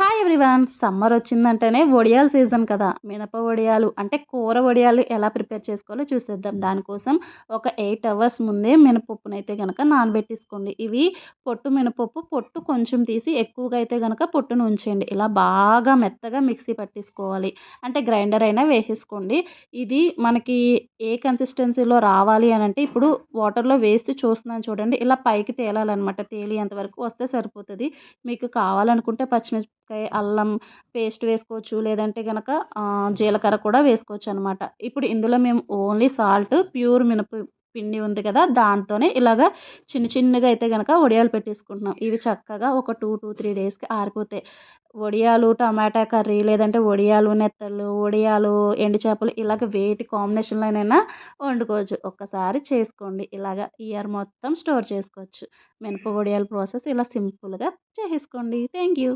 Hi everyone summer వచ్చిందంటేనే వడియాల season కదా. మినప వడియాలు అంటే కూర వడియాలు ఎలా ప్రిపేర్ చేసుకోవాలో చూసేద్దాం. దానికోసం ఒక ఎయిట్ అవర్స్ ముందే మినపప్పును అయితే కనుక నానబెట్టేసుకోండి. ఇవి పొట్టు మినపప్పు పొట్టు కొంచెం తీసి ఎక్కువగా అయితే కనుక పొట్టును ఉంచేయండి. ఇలా బాగా మెత్తగా మిక్సీ పట్టేసుకోవాలి. అంటే గ్రైండర్ అయినా వేసేసుకోండి. ఇది మనకి ఏ కన్సిస్టెన్సీలో రావాలి అని అంటే ఇప్పుడు వాటర్లో వేసి చూస్తున్నాను చూడండి. ఇలా పైకి తేలాలన్నమాట. తేలియంత వరకు వస్తే సరిపోతుంది. మీకు కావాలనుకుంటే పచ్చిమిరపకాయ అల్లం పేస్ట్ వేసుకోవచ్చు. లేదంటే కనుక జీలకర్ర కూడా వేసుకోవచ్చు అనమాట ఇప్పుడు ఇందులో మేము ఓన్లీ సాల్ట్ ప్యూర్ మినప పిండి ఉంది కదా దాంతోనే ఇలాగ చిన్న చిన్నగా అయితే కనుక వడియాలు పెట్టేసుకుంటున్నాం. ఇవి చక్కగా ఒక టూ టూ త్రీ డేస్కి ఆరిపోతాయి వడియాలు టమాటా కర్రీ లేదంటే వడియాలు నెత్తళ్ళు వడియాలు ఎండు చేపలు ఇలాగ వేటి కాంబినేషన్లోనైనా వండుకోవచ్చు. ఒక్కసారి చేసుకోండి. ఇలాగ ఇయర్ మొత్తం స్టోర్ చేసుకోవచ్చు. మినప వడియాల ప్రాసెస్ ఇలా సింపుల్గా చేసుకోండి థ్యాంక్ యూ.